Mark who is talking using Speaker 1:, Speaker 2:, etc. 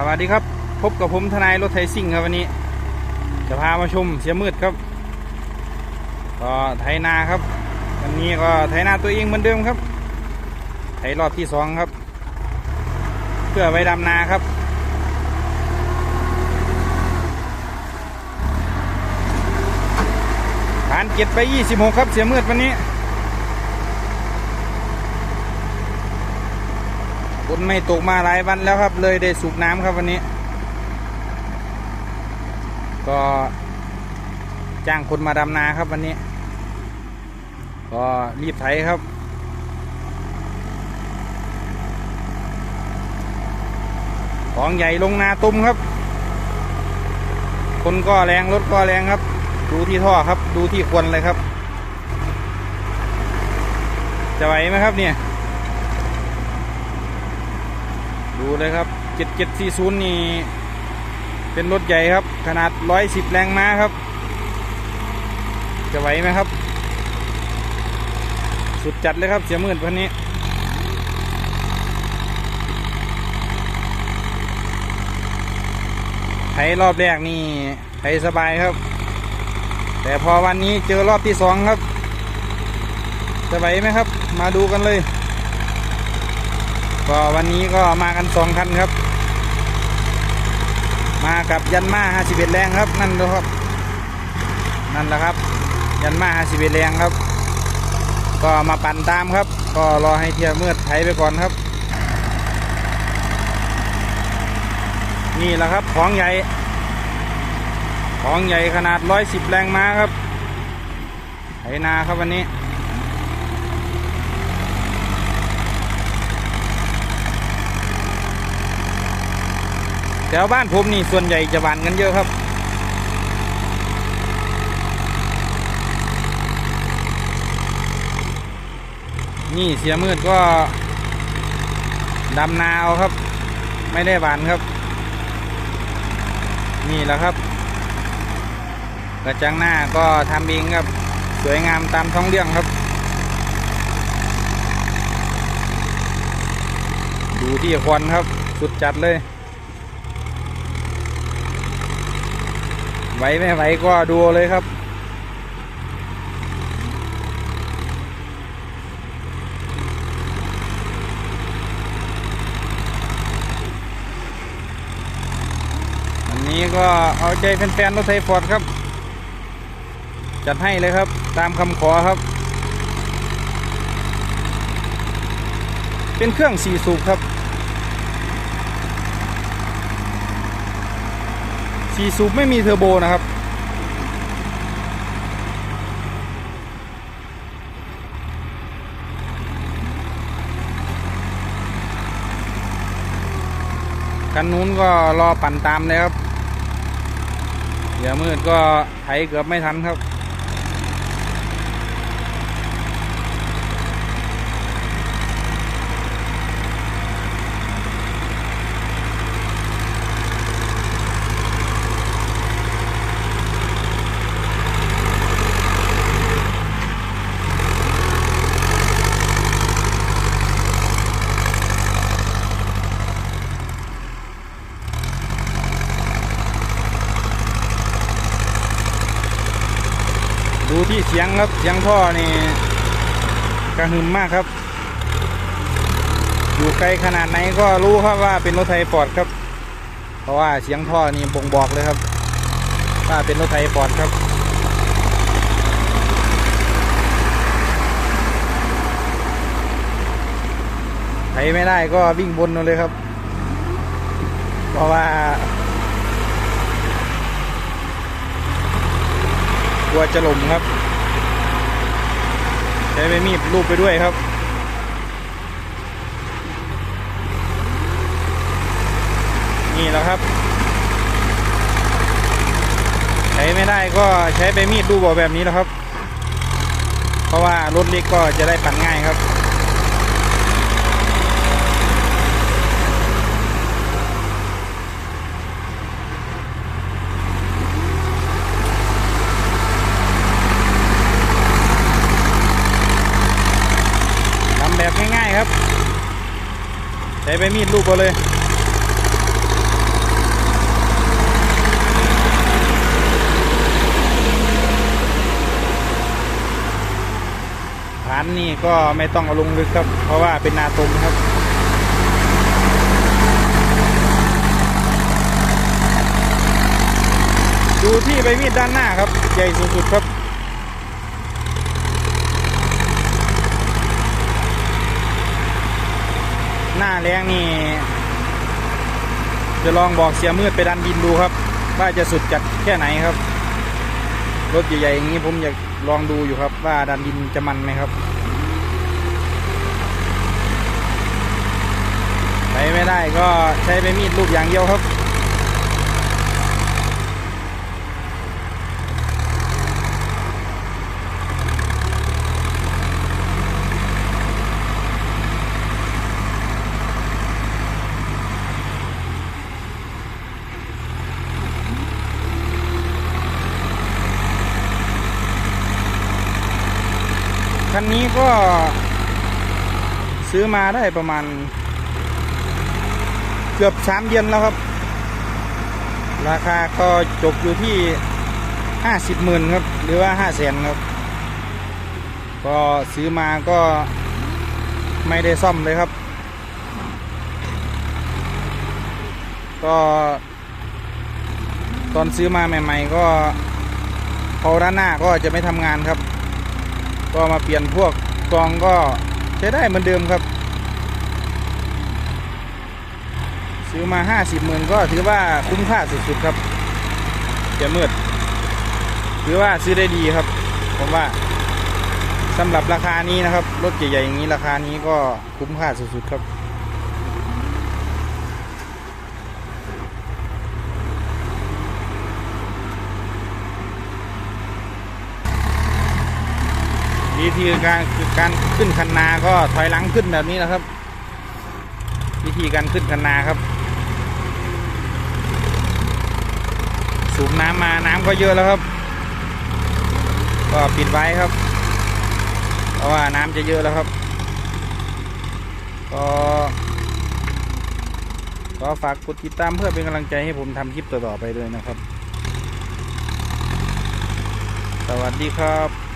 Speaker 1: สวัสดีครับ พบกับผมทนายรถไทยซิ่งครับวันนี้ จะพามาชมเสียมืดครับ ก็ไถนาครับ วันนี้ก็ไถนาตัวเองเหมือนเดิมครับ ไถรอบที่สองครับ เพื่อไว้ดำนาครับ ผ่านเก็บไป 26 ครับเสียมืดวันนี้ ฝนไม่ตกมาหลายวันแล้วครับ เลยได้สูบน้ำครับวันนี้ ก็จ้างคนมาดำนาครับวันนี้ ก็รีบไถครับของใหญ่ลงนาตุ้มครับ คนก็แรงรถก็แรงครับ ดูที่ท่อครับ ดูที่ควนเลยครับ จะไหวไหมครับเนี่ย ดูเลยครับ 7740 นี่ เป็นรถใหญ่ครับ ขนาด 110 แรงม้าครับ จะไหวไหมครับ สุดจัดเลยครับ เสียหมื่นพันนี้ ไถรอบแรกนี่ไถสบายครับ แต่พอวันนี้เจอรอบที่สองครับ จะไหวไหมครับ มาดูกันเลย ก็วันนี้ก็มากันสองคันครับ มากับยันมา51แรงครับนั่นดูครับ นั่นแหละครับ ยันมา51แรงครับ ก็มาปั่นตามครับ ก็รอให้เทียมืดไถไปก่อนครับ นี่แหละครับของใหญ่ ของใหญ่ขนาด110แรงม้าครับไถนาครับวันนี้ แถวบ้านผมนี่ส่วนใหญ่จะหวานกันเยอะครับ นี่เสียมืดก็ดำนาเอาครับ ไม่ได้หวานครับ นี่แหละครับ กระจังหน้าก็ทำเองครับ สวยงามตามท้องเรื่องครับ ดูที่ควันครับ สุดจัดเลย ไหวไม่ไหวก็ดูเลยครับ อันนี้ก็เอาใจแฟนๆรถไทยฟอร์ดครับ จัดให้เลยครับ ตามคำขอครับ เป็นเครื่องสี่สูบครับ ซีซูปไม่มีเทอร์โบนะครับ คันนู้นก็รอปั่นตามเลยครับ เดี๋ยวมืดก็ไถเกือบไม่ทันครับ ดูที่เสียงครับเสียงท่อนี่กระหึ่มมากครับ อยู่ไกลขนาดไหนก็รู้ครับว่าเป็นรถไทยฟอดครับ เพราะว่าเสียงท่อนี่บ่งบอกเลยครับ ว่าเป็นรถไทยฟอดครับไถไม่ได้ก็วิ่งบนเอาเลยครับ เพราะว่ากลัวจะหล่มครับ ช้ใบมีดลูบไปด้วยครับนี่แล้วครับ ใช้ไม่ได้ก็ใช้ใบมีดรูปเอแบบนี้แล้วครับ เพราะว่ารถเล็กก็จะได้ปั่นง่ายครับ ใช้ใบมีดลูกเอเลยฐานนี่ก็ไม่ต้องเอาลงลึกครับ เพราะว่าเป็นนาตมครับดูที่ใบมีดด้านหน้าครับ ใหญ่สุดๆครับ แรงนี่ จะลองบอกเสียมืดไปดันดินดูครับ ว่าจะสุดจัดแค่ไหนครับ รถใหญ่ๆอย่างนี้ผมอยากลองดูอยู่ครับ ว่าดันดินจะมันไหมครับไปไม่ได้ก็ใช้ไปมีดลูกอย่างเดียวครับ คันนี้ก็ซื้อมาได้ประมาณ เกือบสามเดือนแล้วครับ ราคาก็จบอยู่ที่ห้าสิบหมื่นครับ หรือว่าห้าแสนครับ ก็ซื้อมาก็ไม่ได้ซ่อมเลยครับ ก็ตอนซื้อมาใหม่ ๆ ก็พอด้านหน้าก็จะไม่ทำงานครับ ก็มาเปลี่ยนพวกกองก็ใช้ได้เหมือนเดิมครับ ซื้อมาห้าสิบหมื่นก็ถือว่าคุ้มค่าสุดๆครับเดี๋ยมืดถือว่าซื้อได้ดีครับ ผมว่าสำหรับราคานี้นะครับ รถใหญ่ๆอย่างนี้ราคานี้ก็คุ้มค่าสุดๆครับ วิธีการคือการขึ้นคันนาก็ถอยหลังขึ้นแบบนี้นะครับ วิธีการขึ้นคันนาครับ สูบน้ำมาน้ำก็เยอะแล้วครับ ก็ปิดไว้ครับ เพราะว่าน้ำจะเยอะแล้วครับ ก็ก็ฝากกดติดตามเพื่อเป็นกำลังใจให้ผมทำคลิปต่อๆไปด้วยนะครับ สวัสดีครับ